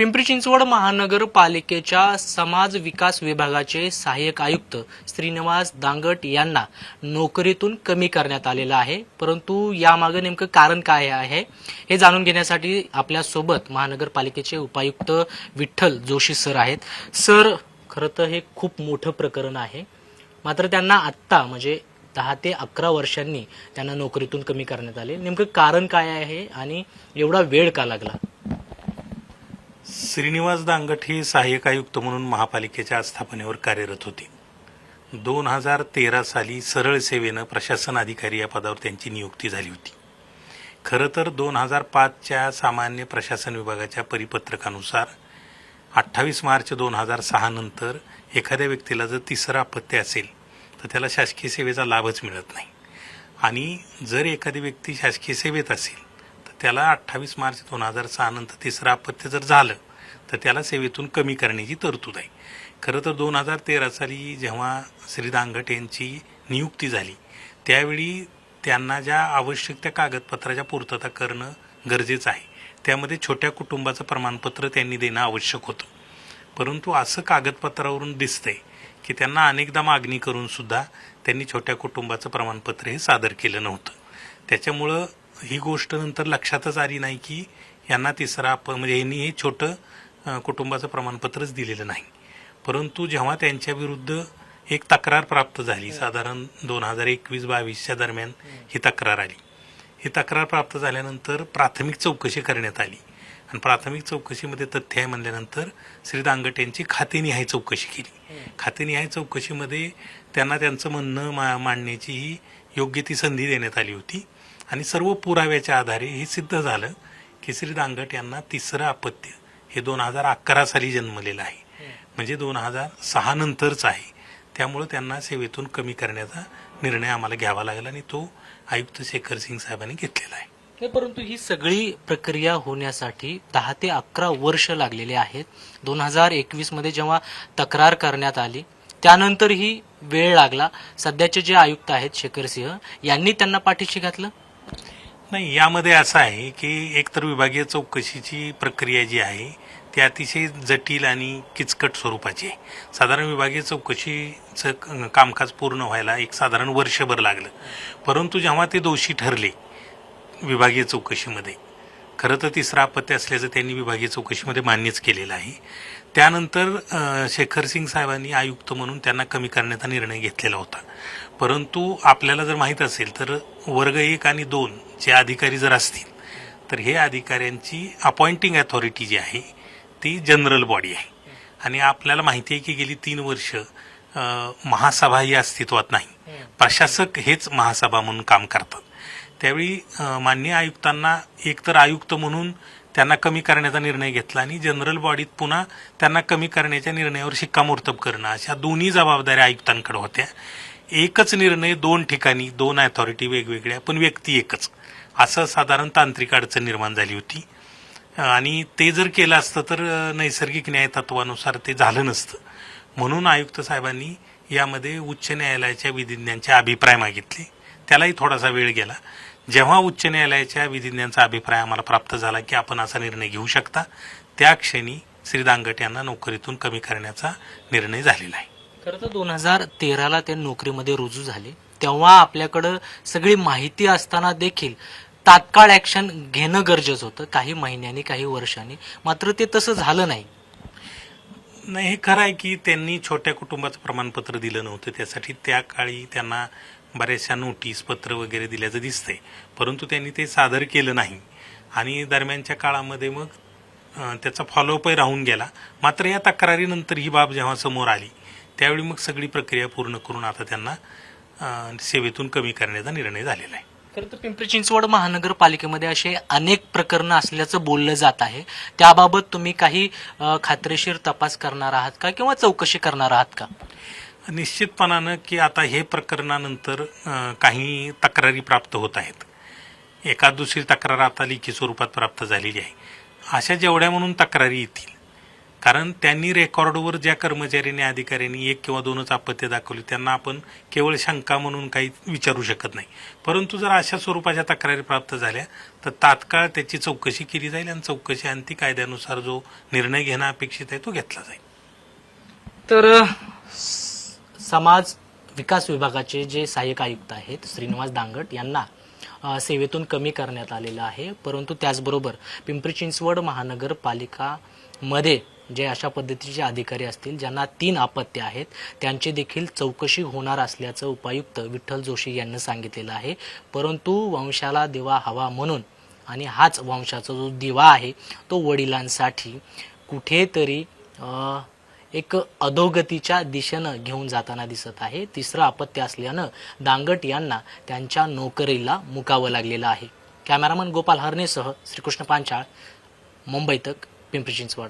पिंपरी चिंचवड महानगरपालिकेच्या समाज विकास विभागाचे सहाय्यक आयुक्त श्रीनिवास दांगट यांना नोकरीतून कमी करण्यात आलेलं आहे. परंतु यामागे नेमकं कारण काय आहे हे जाणून घेण्यासाठी आपल्यासोबत महानगरपालिकेचे उपायुक्त विठ्ठल जोशी सर आहेत. सर खरं तर हे खूप मोठं प्रकरण आहे. मात्र त्यांना आत्ता म्हणजे दहा ते अकरा वर्षांनी त्यांना नोकरीतून कमी करण्यात आले. नेमकं कारण काय आहे आणि एवढा वेळ का लागला? श्रीनिवास दांगट हे सहाय्यक आयुक्त म्हणून महापालिकेच्या आस्थापनेवर कार्यरत होते. दोन हजार तेरा साली सरळ सेवेनं प्रशासन अधिकारी या पदावर त्यांची नियुक्ती झाली होती. खरं तर दोन हजार पाचच्या सामान्य प्रशासन विभागाच्या परिपत्रकानुसार अठ्ठावीस मार्च दोन हजार सहा नंतर एखाद्या व्यक्तीला जर तिसरं अपत्य असेल तर त्याला शासकीय सेवेचा लाभच मिळत नाही. आणि जर एखादी व्यक्ती शासकीय सेवेत असेल त्याला अठ्ठावीस मार्च दोन हजार सहा नंतर तिसरं अपत्य जर झालं तर त्याला सेवेतून कमी करण्याची तरतूद आहे. खरं तर दोन हजार तेरा साली जेव्हा श्री दांगट यांची नियुक्ती झाली त्यावेळी त्यांना ज्या आवश्यक त्या कागदपत्राच्या पूर्तता करणं गरजेचं आहे. त्यामध्ये छोट्या कुटुंबाचं प्रमाणपत्र त्यांनी देणं आवश्यक होतं. परंतु असं कागदपत्रावरून दिसतंय की त्यांना अनेकदा मागणी करूनसुद्धा त्यांनी छोट्या कुटुंबाचं प्रमाणपत्र हे सादर केलं नव्हतं. त्याच्यामुळं ही गोष्ट नंतर लक्षातच आली नाही की यांना तिसरा अप म्हणजे यांनी हे छोटं कुटुंबाचं प्रमाणपत्रच दिलेलं नाही. परंतु जेव्हा त्यांच्या विरुद्ध एक तक्रार प्राप्त झाली साधारण दोन हजार एकवीस बावीसच्या दरम्यान ही तक्रार आली. ही तक्रार प्राप्त झाल्यानंतर प्राथमिक चौकशी करण्यात आली. आणि प्राथमिक चौकशीमध्ये तथ्य आहे म्हणल्यानंतर श्री दांगट यांची खातेनिहाय चौकशी केली. खातेनिहाय चौकशीमध्ये त्यांना त्यांचं म्हणणं मा मांडण्याची ही योग्य ती संधी देण्यात आली होती. आणि सर्व पुराव्याच्या आधारे हे सिद्ध झालं की श्री दांगट यांना तिसरं अपत्य हे दोन हजार अकरा साली जन्मलेलं आहे. म्हणजे दोन हजार सहा नंतरच आहे. त्यामुळं त्यांना सेवेतून कमी करण्याचा निर्णय आम्हाला घ्यावा लागला आणि तो आयुक्त शेखर सिंग साहेबांनी घेतलेला आहे. परंतु ही सगळी प्रक्रिया होण्यासाठी दहा ते अकरा वर्ष लागलेले आहेत. दोन हजार एकवीसमध्ये जेव्हा तक्रार करण्यात आली त्यानंतरही वेळ लागला. सध्याचे जे आयुक्त आहेत शेखर सिंह यांनी त्यांना पाठीशी घातलं? नाही यामध्ये असं आहे की एकतर विभागीय चौकशीची प्रक्रिया जी आहे ती अतिशय जटिल आणि किचकट स्वरूपाची आहे. साधारण विभागीय चौकशीचं कामकाज पूर्ण व्हायला एक साधारण वर्षभर लागलं. परंतु जेव्हा ते दोषी ठरले विभागीय चौकशीमध्ये खरं तर तिसरा अपत्य असल्याचं त्यांनी विभागीय चौकशीमध्ये मान्यच केलेलं आहे. त्यानंतर शेखर सिंग साहेबांनी आयुक्त म्हणून त्यांना कमी करण्याचा निर्णय घेतलेला होता. परंतु आपल्याला जर माहीत असेल तर वर्ग एक आणि दोन जे अधिकारी जर असतील तर हे अधिकाऱ्यांची अपॉइंटिंग अथॉरिटी जी आहे ती जनरल बॉडी आहे. आणि आपल्याला माहिती आहे की गेली तीन वर्ष महासभा ही अस्तित्वात नाही. प्रशासक हेच महासभा म्हणून काम करतात. त्यावेळी माननीय आयुक्तांना एकतर आयुक्त म्हणून त्यांना कमी करण्याचा निर्णय घेतला आणि जनरल बॉडीत पुन्हा त्यांना कमी करण्याच्या निर्णयावर शिक्कामोर्तब करणं अशा दोन्ही जबाबदाऱ्या आयुक्तांकडे होत्या. एकच निर्णय दोन ठिकाणी दोन अथॉरिटी वेगवेगळ्या पण व्यक्ती एकच. असं साधारण तांत्रिक अडचण निर्माण झाली होती. आणि ते जर केलं असतं तर नैसर्गिक न्याय तत्वानुसार ते झालं नसतं. म्हणून आयुक्त साहेबांनी यामध्ये उच्च न्यायालयाच्या विधिज्ञांचे अभिप्राय मागितले. त्यालाही थोडासा वेळ गेला. जेव्हा उच्च न्यायालयाच्या विधिज्ञांचा अभिप्राय आम्हाला प्राप्त झाला की आपण असा निर्णय घेऊ शकता त्या क्षणी श्री दांगट यांना नोकरीतून कमी करण्याचा निर्णय झालेला आहे. खरं तर दोन हजार तेराला ते नोकरीमध्ये रुजू झाले. तेव्हा आपल्याकडं सगळी माहिती असताना देखील तात्काळ ऍक्शन घेणं गरजेचं होतं काही महिन्यांनी काही वर्षांनी. मात्र ते तसं झालं नाही. नाही हे खरं आहे की त्यांनी छोट्या कुटुंबाचं प्रमाणपत्र दिलं नव्हतं. त्यासाठी त्या काळी त्यांना बऱ्याचशा नोटीस पत्र वगैरे दिल्याचं दिसतंय. परंतु त्यांनी ते सादर केलं नाही. आणि दरम्यानच्या काळामध्ये मग त्याचा फॉलोअपही राहून गेला. मात्र या तक्रारीनंतर ही बाब जेव्हा समोर आली त्यावेळी मग सगळी प्रक्रिया पूर्ण करून आता त्यांना सेवेतून कमी करण्याचा निर्णय झालेला आहे. खरं तर पिंपरी चिंचवड महानगरपालिकेमध्ये असे अनेक प्रकरणं असल्याचं बोललं जात आहे. त्याबाबत तुम्ही काही खात्रीशीर तपास करणार आहात का किंवा चौकशी करणार आहात का? निश्चितपणानं की आता हे प्रकरणानंतर काही तक्रारी प्राप्त होत आहेत. एका दुसरी तक्रार आता लिखी स्वरूपात प्राप्त झालेली आहे. अशा जेवढ्या म्हणून तक्रारी येतील कारण त्यांनी रेकॉर्डवर ज्या कर्मचाऱ्यांनी अधिकाऱ्यांनी एक किंवा दोनच अपत्य दाखवली त्यांना आपण केवळ शंका म्हणून काही विचारू शकत नाही. परंतु जर अशा स्वरूपाच्या तक्रारी प्राप्त झाल्या तर तात्काळ त्याची चौकशी केली जाईल आणि चौकशी अंती कायद्यानुसार जो निर्णय घेणं अपेक्षित आहे तो घेतला जाईल. तर समाज विकास विभागाचे जे सहाय्यक आयुक्त आहेत श्रीनिवास दांगट यांना सेवेतून कमी करण्यात आलेलं आहे. परंतु त्याचबरोबर पिंपरी चिंचवड महानगरपालिकामध्ये जे अशा पद्धतीचे अधिकारी असतील ज्यांना तीन अपत्य आहेत त्यांची देखील चौकशी होणार असल्याचं उपायुक्त विठ्ठल जोशी यांनी सांगितलेलं आहे. परंतु वंशाला दिवा हवा म्हणून आणि हाच वंशाचा जो दिवा आहे तो वडिलांसाठी कुठेतरी एक अधोगतीच्या दिशेनं घेऊन जाताना दिसत आहे. तिसरं अपत्य असल्यानं दांगट यांना त्यांच्या नोकरीला मुकावं लागलेलं आहे. कॅमेरामन गोपाल हरणेसह श्रीकृष्ण पांचाळ मुंबई तक पिंपरी चिंचवड.